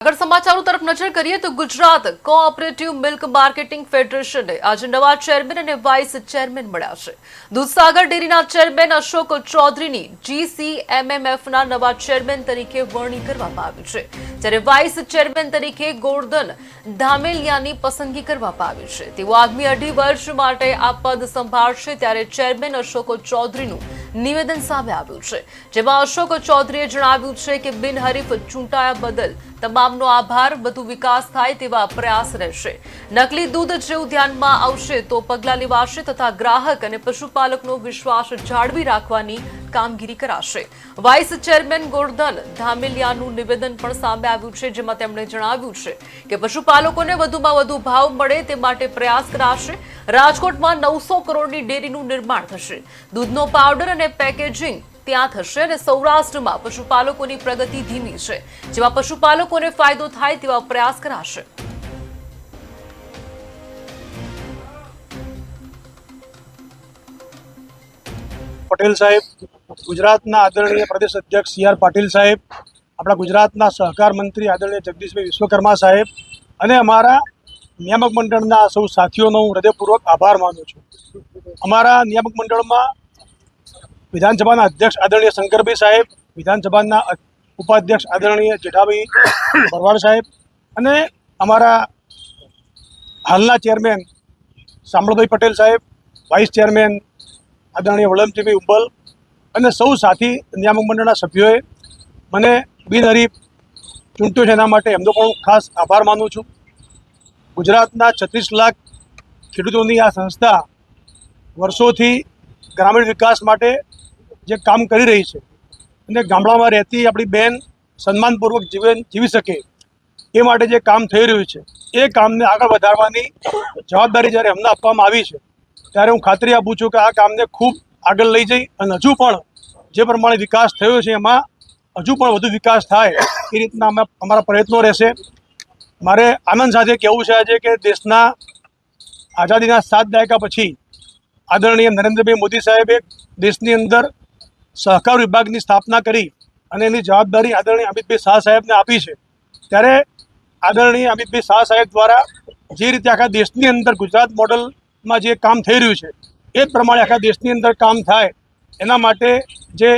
આગળ સમાચારો તરફ નજર કરીએ તો ગુજરાત કોઓપરેટિવ મિલ્ક માર્કેટિંગ ફેડરેશને આજે નવા ચેરમેન અને વાઇસ ચેરમેન મળ્યા છે. દૂધસાગર ડેરીના ચેરમેન અશોક ચૌધરીની જીસીએમએમએફના નવા ચેરમેન તરીકે વરણી કરવામાં આવી છે. જ્યારે વાઇસ ચેરમેન તરીકે ગોરધન ધામેલિયાની પસંદગી કરવામાં આવી છે. તેઓ આગામી અઢી વર્ષ માટે આ પદ સંભાળશે ત્યારે ચેરમેન અશોક ચૌધરીનું નિવેદન સામે આવ્યું છે. જેમાં અશોક ચૌધરીએ જણાવ્યું છે કે બિનહરીફ ચૂંટાયા બદલ તમામનો આભાર, વધુ વિકાસ થાય તેવા પ્રયાસ રહેશે. નકલી દૂધ જેવું ધ્યાનમાં આવશે તો પગલાં લેવાશે તથા ગ્રાહક અને પશુપાલકનો વિશ્વાસ જાળવી રાખવાની કામગીરી કરાશે. વાઇસ ચેરમેન ગોરધન ધામેલિયાનું નિવેદન પણ સામે આવ્યું છે, જેમાં તેમણે જણાવ્યું છે કે પશુપાલકોને વધુમાં વધુ ભાવ મળે તે માટે પ્રયાસ કરાશે. રાજકોટમાં નવસો કરોડની ડેરીનું નિર્માણ થશે. દૂધનો પાવડર અને પેકેજિંગ ત્યાં થશે અને સૌરાષ્ટ્રમાં પશુપાલકોની પ્રગતિ ધીમી છે. જેમાં પશુપાલકોને ફાયદો થાય તેવા પ્રયાસ કરાશે. પટેલ સાહેબ, ગુજરાતના આદરણીય પ્રદેશ અધ્યક્ષ સી આર પાટીલ સાહેબ, આપણા ગુજરાતના સહકાર મંત્રી આદરણીય જગદીશભાઈ વિશ્વકર્મા સાહેબ અને અમારા નિયામક મંડળના સૌ સાથીઓનો હું હૃદયપૂર્વક આભાર માનું છું. અમારા નિયામક મંડળમાં વિધાનસભાના અધ્યક્ષ આદરણીય શંકરભાઈ સાહેબ, વિધાનસભાના ઉપાધ્યક્ષ આદરણીય જેઠાભાઈ ભરવાડ સાહેબ અને અમારા હાલના ચેરમેન શામળભાઈ પટેલ સાહેબ, વાઇસ ચેરમેન આદરણીય વલમજીભાઈ ઉંબલ અને સૌ સાથી નિયામક મંડળના સભ્યોએ મને બિનહરીફ ચૂંટ્યો છે એના માટે એમનો પણ ખાસ આભાર માનું છું. ગુજરાતના છત્રીસ લાખ ખેડૂતોની આ સંસ્થા વર્ષોથી ગ્રામીણ વિકાસ માટે જે કામ કરી રહી છે અને ગામડામાં રહેતી આપણી બેન સન્માનપૂર્વક જીવન જીવી શકે એ માટે જે કામ થઈ રહ્યું છે, એ કામને આગળ વધારવાની જવાબદારી જ્યારે અમને આપવામાં આવી છે, ત્યારે હું ખાતરી આપું છું કે આ કામને ખૂબ આગળ લઈ જઈ અને હજુ પણ જે પ્રમાણે વિકાસ થયો છે એમાં હજુ પણ વધુ વિકાસ થાય એ રીતના અમે અમારા પ્રયત્નો રહેશે. મારે આનંદ સાથે કહેવું છે આજે કે દેશના આઝાદીના સાત દાયકા પછી આદરણીય નરેન્દ્રભાઈ મોદી સાહેબે દેશની અંદર સહકાર વિભાગની સ્થાપના કરી અને એની જવાબદારી આદરણીય અમિતભાઈ શાહ સાહેબને આપી છે. ત્યારે આદરણીય અમિતભાઈ શાહ સાહેબ દ્વારા જે રીતે આખા દેશની અંદર ગુજરાત મોડલમાં જે કામ થઈ રહ્યું છે, એ જ પ્રમાણે આખા દેશની અંદર કામ થાય એના માટે જે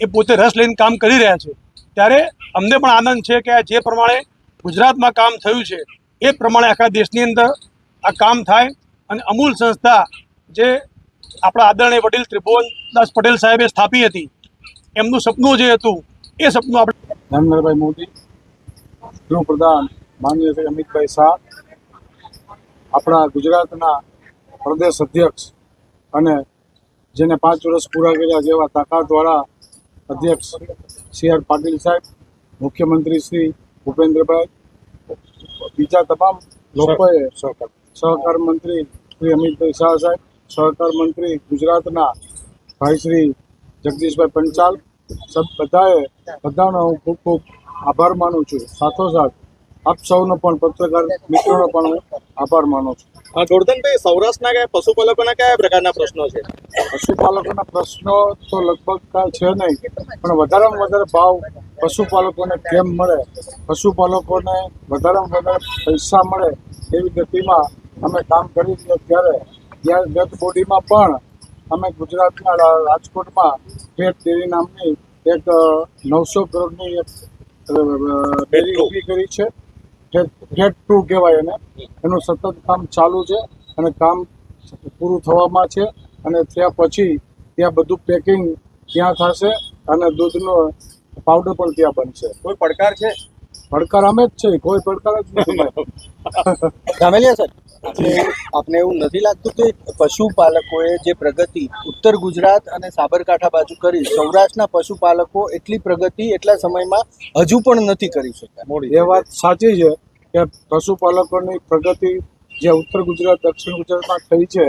એ પોતે રસ લઈને કામ કરી રહ્યા છે. ત્યારે અમને પણ આનંદ છે કે જે પ્રમાણે ગુજરાતમાં કામ થયું છે, એ પ્રમાણે આખા દેશની અંદર આ કામ થાય અને અમૂલ સંસ્થા જે આપણા આદરણીય વડીલ ત્રિભુવનદાસ પટેલ સાહેબે સ્થાપી હતી, એમનું સપનું જે હતું, એ સપનું આપણે નરેન્દ્રભાઈ મોદી ગૃહપ્રધાન માનનીય શ્રી અમિતભાઈ શાહ, આપણા ગુજરાતના પ્રદેશ અધ્યક્ષ અને જેને પાંચ વર્ષ પૂરા કર્યા જેવા તાકાતવાળા અધ્યક્ષ સી આર પાટીલ સાહેબ, મુખ્યમંત્રી શ્રી ભૂપેન્દ્રભાઈ બીજા તમામ લોકોએ સહકાર મંત્રી શ્રી અમિતભાઈ શાહ સાહેબ સહકાર મંત્રી ગુજરાતના ભાઈ શ્રી જગદીશભાઈ પંચાલ સબ બધાએ બધાનો હું ખૂબ ખૂબ આભાર માનું છું. સાથોસાથ આપ સૌનો પણ પત્રકાર મિત્રોનો પણ હું આભાર માનું છું. ગોરધનભાઈ સૌરાષ્ટ્રના કયા પશુપાલકોના કયા પ્રકારના પ્રશ્નો છે? પશુપાલકોના પ્રશ્નો તો લગભગ કાંઈ છે નહીં પણ વધારેમાં વધારે ભાવ પશુપાલકોને કેમ મળે? પશુપાલકોને વધારેમાં વધારે પૈસા મળે એવી ગતિમાં અમે કામ કરી રહ્યા ત્યારે જ્યારે ગત બોડીમાં પણ અમે ગુજરાતના રાજકોટમાં ફેટ ડેરી નામની એક નવસો કરોડની એક ડેરી ઊભી કરી છે. ફેટ ટુ કહેવાય એને. એનું સતત કામ ચાલુ છે અને કામ પૂરું થવામાં છે અને ત્યાં પછી ત્યાં બધું પેકિંગ ત્યાં થશે અને દૂધનો પાવડર પણ ત્યાં બનશે. કોઈ પડકાર છે? પડકાર અમે જ છે. કોઈ પડકાર જ નથી. ધામેલિયા સર આપને આપને એવું નથી લાગતું કે પશુપાલકોએ જે પ્રગતિ ઉત્તર ગુજરાત અને સાબરકાંઠા બાજુ કરી સૌરાષ્ટ્રના પશુપાલકો એટલી પ્રગતિ એટલા સમયમાં હજુ પણ નથી કરી શક્યા એ વાત સાચી છે કે પશુપાલકોની પ્રગતિ જે ઉત્તર ગુજરાત દક્ષિણ ગુજરાતમાં થઈ છે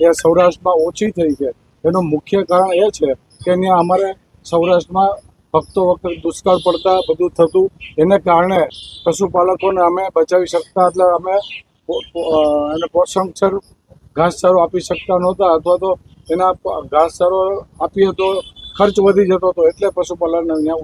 એ સૌરાષ્ટ્રમાં ઓછી થઈ છે. એનું મુખ્ય કારણ એ છે કે ત્યાં અમારે સૌરાષ્ટ્રમાં વખતો વખત દુષ્કાળ પડતા બધું થતું. એને કારણે પશુપાલકોને અમે બચાવી શકતા એટલે અમે એને પોષણક્ષર ઘાસચારો આપી શકતા નહોતા અથવા તો એના ઘાસચારો આપીએ તો ખર્ચ વધી જતો હતો એટલે પશુપાલન અહીંયા